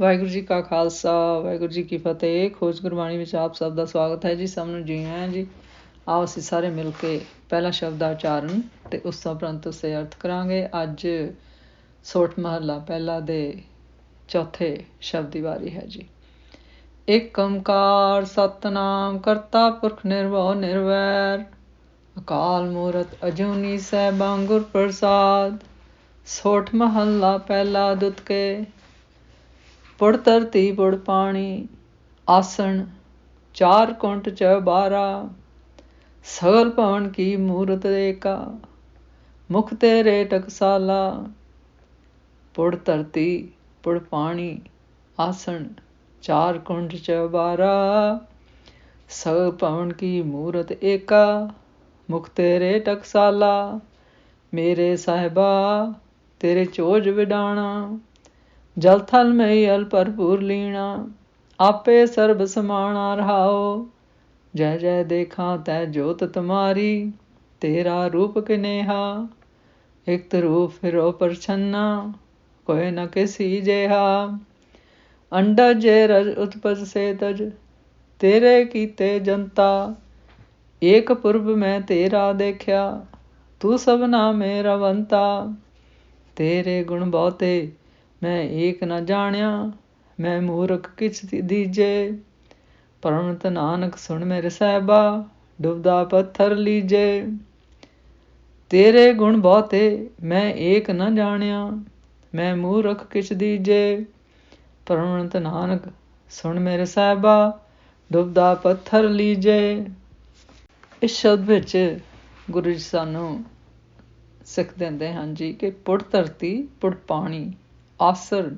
ਵਾਹਿਗੁਰੂ ਜੀ ਕਾ ਖਾਲਸਾ, ਵਾਹਿਗੁਰੂ ਜੀ ਕੀ ਫਤਿਹ। ਖੋਜ ਗੁਰਬਾਣੀ ਵਿੱਚ ਆਪ ਸਭ ਦਾ ਸਵਾਗਤ ਹੈ ਜੀ, ਸਭ ਨੂੰ ਜੀ ਆਇਆਂ ਜੀ। ਆਓ ਅਸੀਂ ਸਾਰੇ ਮਿਲ ਕੇ ਪਹਿਲਾ ਸ਼ਬਦ ਦਾ ਉਚਾਰਨ ਤੇ ਉਸ ਤੋਂ ਉਪਰੰਤ ਉਸੇ ਅਰਥ ਕਰਾਂਗੇ। ਅੱਜ ਸੋਠ ਮਹੱਲਾ ਪਹਿਲਾ ਦੇ ਚੌਥੇ ਸ਼ਬਦ ਦੀ ਵਾਰੀ ਹੈ ਜੀ। ਇੱਕ ਓੰਕਾਰ ਸਤਨਾਮ ਕਰਤਾ ਪੁਰਖ ਨਿਰਭਉ ਨਿਰਵੈਰ, ਅਕਾਲ ਮੂਰਤ ਅਜੂਨੀ ਸੈਭੰ ਗੁਰ ਪ੍ਰਸਾਦ। ਸੋਠ ਮਹੱਲਾ ਪਹਿਲਾ ਦੁਤਕੇ ਪੁੜ ਧਰਤੀ ਪੁੜ ਪਾਣੀ, ਆਸਣ, ਚਾਰ ਕੁੰਟ ਚ ਬਾਰਾ, ਸਗਲ ਭਵਨ ਕੀ ਮੂਰਤ ਏਕਾ ਮੁਖ ਤੇਰੇ ਟਕਸਾਲਾ ਪੁੜ ਧਰਤੀ ਪੁੜ ਪਾਣੀ, ਆਸਣ, ਚਾਰ ਕੁੰਟ ਚ ਬਾਰਾ, ਸਗਲ ਭਵਨ ਕੀ ਮੂਰਤ ਏਕਾ, ਮੁਖ ਤੇਰੇ ਟਕਸਾਲਾ, ਮੇਰੇ ਸਾਹਿਬਾ, ਤੇਰੇ ਚੋਜ ਵਿਡਾਣਾ। ਜਲ ਥਲ ਮਈ ਅਲ ਭਰਪੂਰ ਲੀਣਾ, ਆਪੇ ਸਰਬ ਸਮਾਣਾ ਰਹਾਓ। ਜੈ ਜੈ ਦੇਖਾਂ ਤੈ ਜੋਤ ਤੁਮਾਰੀ, ਤੇਰਾ ਰੂਪ ਕਿਨੇਹਾ ਇਕ ਰੂਪ ਫਿਰੋ ਪਰਛੰਨਾ ਕੋਇ ਨ ਕਿਸੀ ਜਿਹਾ। ਅੰਡਜ ਜੇ ਰਜ ਉਤਪਜ ਸੇ ਤਜ, ਤੇਰੇ ਕੀਤੇ ਜਨਤਾ। ਏਕ ਪੁਰਬ ਮੈਂ ਤੇਰਾ ਦੇਖਿਆ, ਤੂੰ ਸਭਨਾ ਮੇਰਾ ਵੰਤਾ। ਤੇਰੇ ਗੁਣ ਬਹੁਤੇ ਮੈਂ ਏਕ ਨ ਜਾਣਿਆ, ਮੈਂ ਮੂਰਖ ਕਿਛ ਦੀਜੇ। ਪਰਮਤ ਨਾਨਕ ਸੁਣ ਮੇਰੇ ਸਹਿਬਾ, ਡੁੱਬਦਾ ਪੱਥਰ ਲੀਜੇ। ਤੇਰੇ ਗੁਣ ਬਹੁਤੇ ਮੈਂ ਏਕ ਨ ਜਾਣਿਆ, ਮੈਂ ਮੂਰਖ ਕਿਛ ਦੀਜੇ। ਪਰਮਤ ਨਾਨਕ ਸੁਣ ਮੇਰੇ ਸਹਿਬਾ, ਡੁੱਬਦਾ ਪੱਥਰ ਲੀਜੇ। ਇਸ ਸ਼ਬਦ ਵਿੱਚ ਗੁਰੂ ਜੀ ਸਾਨੂੰ ਸਿੱਖ ਦਿੰਦੇ ਹਨ ਜੀ ਕਿ ਪੁੜ ਧਰਤੀ, ਪੁੜ ਪਾਣੀ ਆਸਰ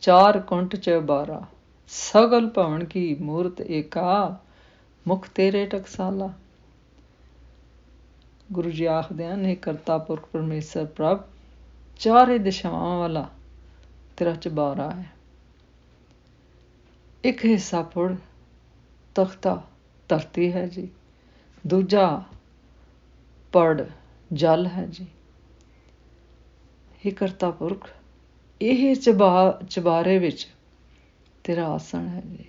ਚਾਰ ਕੁੰਟ ਚ ਬਾਰਾ, ਸਗਲ ਭਵਨ ਕੀ ਮੂਰਤ ਏਕਾ, ਮੁਖ ਤੇਰੇ ਟਕਸਾਲਾ। ਗੁਰੂ ਜੀ ਆਖਦੇ ਹਨ ਇਹ ਕਰਤਾ ਪੁਰਖ ਪਰਮੇਸ਼ਰ ਪ੍ਰਭ, ਚਾਰੇ ਦਿਸ਼ਾਵਾਂ ਵਾਲਾ ਤੇਰਾ ਚਬਾਰਾ ਹੈ। ਇੱਕ ਹਿੱਸਾ ਪੁੜ, ਤਖਤਾ ਧਰਤੀ ਹੈ ਜੀ। ਦੂਜਾ ਪੜ, ਜਲ ਹੈ ਜੀ। ਇਹ ਕਰਤਾ ਪੁਰਖ ਇਹ ਚਬਾ ਚਬਾਰੇ ਵਿੱਚ ਤੇਰਾ ਆਸਣ ਹੈ ਜੀ।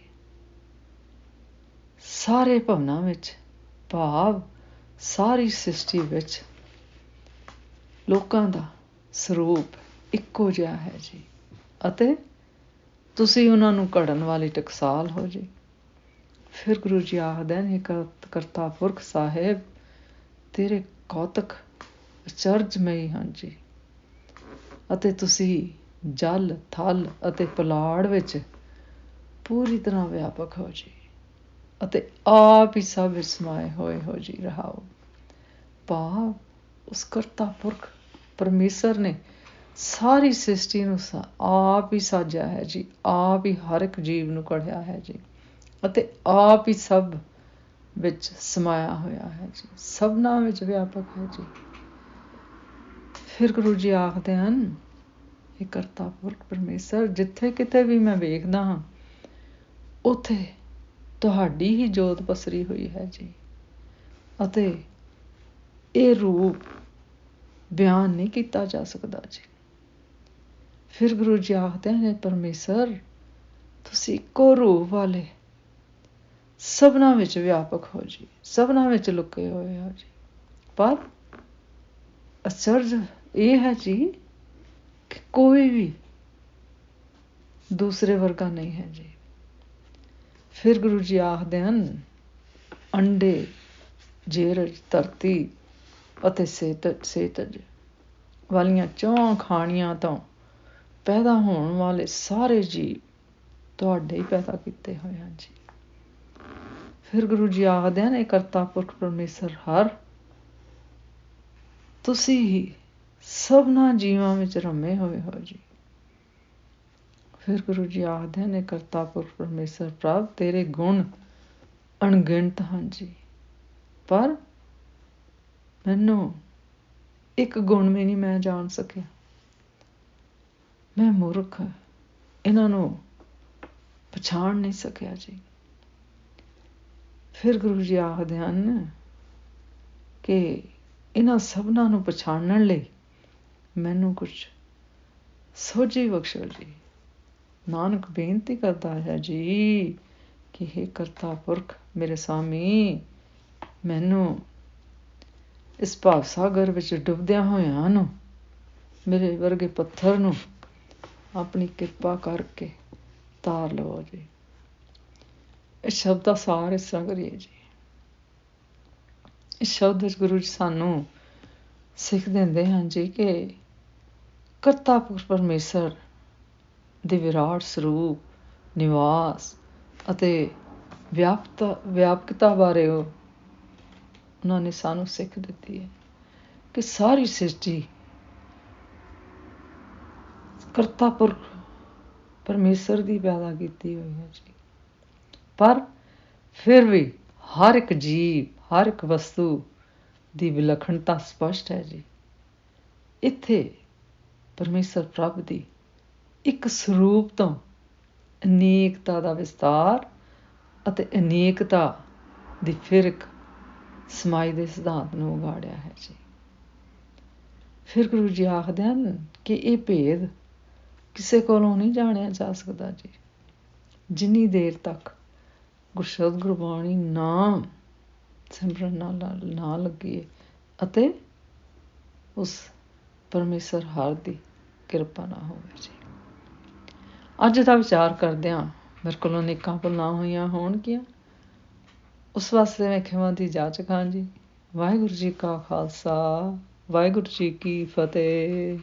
ਸਾਰੇ ਭਵਨਾਂ ਵਿੱਚ, ਭਾਵ ਸਾਰੀ ਸ੍ਰਿਸ਼ਟੀ ਵਿੱਚ ਲੋਕਾਂ ਦਾ ਸਰੂਪ ਇੱਕੋ ਜਿਹਾ ਹੈ ਜੀ। ਅਤੇ ਤੁਸੀਂ ਉਹਨਾਂ ਨੂੰ ਘੜਨ ਵਾਲੀ ਟਕਸਾਲ ਹੋ ਜੀ। ਫਿਰ ਗੁਰੂ ਜੀ ਆਖਦੇ ਨੇ, ਕਰਤਾ ਪੁਰਖ ਸਾਹਿਬ, ਤੇਰੇ ਕੌਤਕ ਅਚਰਜਮਈ ਹਨ ਜੀ। ਅਤੇ ਤੁਸੀਂ ਜਲ, ਥਲ ਅਤੇ ਪਲਾੜ ਵਿੱਚ ਪੂਰੀ ਤਰ੍ਹਾਂ ਵਿਆਪਕ ਹੋ ਜੀ ਅਤੇ ਆਪ ਹੀ ਸਭ ਵਿੱਚ ਸਮਾਏ ਹੋਏ ਹੋ ਜੀ ਰਹਾਓ। ਭਾਵ ਉਸ ਕਰਤਾ ਪੁਰਖ ਪਰਮੇਸ਼ਰ ਨੇ ਸਾਰੀ ਸ੍ਰਿਸ਼ਟੀ ਨੂੰ ਆਪ ਹੀ ਸਾਜਿਆ ਹੈ ਜੀ, ਆਪ ਹੀ ਹਰ ਇੱਕ ਜੀਵ ਨੂੰ ਕੜਿਆ ਹੈ ਜੀ ਅਤੇ ਆਪ ਹੀ ਸਭ ਵਿੱਚ ਸਮਾਇਆ ਹੋਇਆ ਹੈ ਜੀ, ਸਭਨਾ ਵਿੱਚ ਵਿਆਪਕ ਹੈ ਜੀ। ਫਿਰ ਗੁਰੂ ਜੀ ਆਖਦੇ ਹਨ ਇਹ ਕਰਤਾ ਪੁਰਖ ਪਰਮੇਸ਼ਰ, ਜਿੱਥੇ ਕਿਤੇ ਵੀ ਮੈਂ ਵੇਖਦਾ ਹਾਂ, ਉਥੇ ਤੁਹਾਡੀ ਹੀ ਜੋਤ ਪਸਰੀ ਹੋਈ ਹੈ ਜੀ। ਅਤੇ ਇਹ ਰੂਪ ਬਿਆਨ ਨਹੀਂ ਕੀਤਾ ਜਾ ਸਕਦਾ ਜੀ। ਫਿਰ ਗੁਰੂ ਜੀ ਆਖਦੇ ਨੇ, ਪਰਮੇਸ਼ਰ, ਤੁਸੀਂ ਇੱਕੋ ਰੂਪ ਵਾਲੇ ਸਭਨਾ ਵਿੱਚ ਵਿਆਪਕ ਹੋ ਜੀ, ਸਭਨਾ ਵਿੱਚ ਲੁਕੇ ਹੋਏ ਹੋ ਜੀ। ਪਰ ਅਚਰਜ ਇਹ ਹੈ ਜੀ ਕਿ ਕੋਈ ਵੀ ਦੂਸਰੇ ਵਰਗਾ ਨਹੀਂ ਹੈ ਜੀ। ਫਿਰ ਗੁਰੂ ਜੀ ਆਖਦੇ ਹਨ, ਅੰਡੇ, ਜੇਰਜ, ਧਰਤੀ ਅਤੇ ਸੇਤਜ ਸੇਤਜ ਵਾਲੀਆਂ ਚੌਂ ਖਾਣੀਆਂ ਤੋਂ ਪੈਦਾ ਹੋਣ ਵਾਲੇ ਸਾਰੇ ਜੀਵ ਤੁਹਾਡੇ ਹੀ ਪੈਦਾ ਕੀਤੇ ਹੋਏ ਹਨ ਜੀ। ਫਿਰ ਗੁਰੂ ਜੀ ਆਖਦੇ ਹਨ, ਇਹ ਕਰਤਾ ਪੁਰਖ ਪਰਮੇਸ਼ਰ ਹਰ, ਤੁਸੀਂ ਹੀ ਸਭਨਾ ਜੀਵਾਂ ਵਿੱਚ ਰਮੇ ਹੋਏ ਹੋ ਜੀ। ਫਿਰ ਗੁਰੂ ਜੀ ਆਖਦੇ ਨੇ ਕਰਤਾ ਪੁਰਖ ਪਰਮੇਸ਼ਰ ਪ੍ਰਭ, ਤੇਰੇ ਗੁਣ ਅਣਗਿਣਤ ਹਨ ਜੀ। ਪਰ ਮੈਨੂੰ ਇੱਕ ਗੁਣ ਵੀ ਨਹੀਂ ਮੈਂ ਜਾਣ ਸਕਿਆ। ਮੈਂ ਮੂਰਖ, ਇਹਨਾਂ ਨੂੰ ਪਛਾਣ ਨਹੀਂ ਸਕਿਆ ਜੀ। ਫਿਰ ਗੁਰੂ ਜੀ ਆਖਦੇ ਹਨ ਕਿ ਇਹਨਾਂ ਸਭਨਾਂ ਨੂੰ ਪਛਾਣਨ ਲਈ ਮੈਨੂੰ ਕੁਝ ਸੋਝੀ ਬਖਸ਼ੋ ਜੀ। ਨਾਨਕ ਬੇਨਤੀ ਕਰਦਾ ਹੈ ਜੀ ਕਿ हे ਕਰਤਾ ਪੁਰਖ ਮੇਰੇ ਸਾਮੀ, ਮੈਨੂੰ ਇਸ ਭਾਵ ਸਾਗਰ ਵਿੱਚ ਡੁੱਬਦਿਆਂ ਹੋਇਆਂ ਨੂੰ, ਮੇਰੇ ਵਰਗੇ ਪੱਥਰ ਨੂੰ ਆਪਣੀ ਕਿਰਪਾ ਕਰਕੇ ਤਾਰ ਲਵੋ ਜੀ। ਇਹ ਸ਼ਬਦ ਦਾ ਸਾਰ ਇਸ ਤਰ੍ਹਾਂ ਕਰੀਏ ਜੀ। ਇਸ ਸ਼ਬਦ ਵਿੱਚ ਗੁਰੂ ਜੀ ਸਾਨੂੰ ਸਿੱਖ ਦਿੰਦੇ ਹਨ ਜੀ ਕਿ ਕਰਤਾ ਪੁਰਖ ਪਰਮੇਸ਼ਰ ਦੇ ਵਿਰਾਟ ਸਰੂਪ, ਨਿਵਾਸ ਅਤੇ ਵਿਆਪਤਾ, ਵਿਆਪਕਤਾ ਬਾਰੇ ਉਹਨਾਂ ਨੇ ਸਾਨੂੰ ਸਿੱਖ ਦਿੱਤੀ ਹੈ ਕਿ ਸਾਰੀ ਸ੍ਰਿਸ਼ਟੀ ਕਰਤਾ ਪੁਰਖ ਪਰਮੇਸ਼ਰ ਦੀ ਪੈਦਾ ਕੀਤੀ ਹੋਈ ਹੈ ਜੀ। ਪਰ ਫਿਰ ਵੀ ਹਰ ਇੱਕ ਜੀਵ, ਹਰ ਇੱਕ ਵਸਤੂ ਦੀ ਵਿਲੱਖਣਤਾ ਸਪਸ਼ਟ ਹੈ ਜੀ। ਇੱਥੇ ਪਰਮੇਸ਼ਰ ਪ੍ਰਭ ਦੀ ਇੱਕ ਸਰੂਪ ਤੋਂ ਅਨੇਕਤਾ ਦਾ ਵਿਸਤਾਰ ਅਤੇ ਅਨੇਕਤਾ ਦੀ ਫਿਰਕ ਇੱਕ ਸਮਾਈ ਦੇ ਸਿਧਾਂਤ ਨੂੰ ਉਗਾੜਿਆ ਹੈ ਜੀ। ਫਿਰ ਗੁਰੂ ਜੀ ਆਖਦੇ ਹਨ ਕਿ ਇਹ ਭੇਦ ਕਿਸੇ ਕੋਲੋਂ ਨਹੀਂ ਜਾਣਿਆ ਜਾ ਸਕਦਾ ਜੀ। ਜਿੰਨੀ ਦੇਰ ਤੱਕ ਗੁਰਸ਼ਬਦ ਗੁਰਬਾਣੀ ਨਾਮ ਸਿਮਰਨ ਨਾਲ ਨਾ ਲੱਗੀ ਅਤੇ ਉਸ ਪਰਮੇਸ਼ਰ ਹਰ ਦੀ ਕਿਰਪਾ ਨਾ ਹੋਵੇ ਜੀ। ਅੱਜ ਦਾ ਵਿਚਾਰ ਕਰਦੇ ਹਾਂ। ਮੇਰੇ ਕੋਲੋਂ ਨਿੱਕਾਂ ਭੁੱਲਾਂ ਹੋਈਆਂ ਹੋਣਗੀਆਂ। ਉਸ ਵਾਸਤੇ ਮੈਂ ਖਿਮਾ ਦੀ ਜਾਚ ਖਾਂ ਜੀ ਵਾਹਿਗੁਰੂ ਜੀ ਕਾ ਖਾਲਸਾ, ਵਾਹਿਗੁਰੂ ਜੀ ਕੀ ਫਤਿਹ।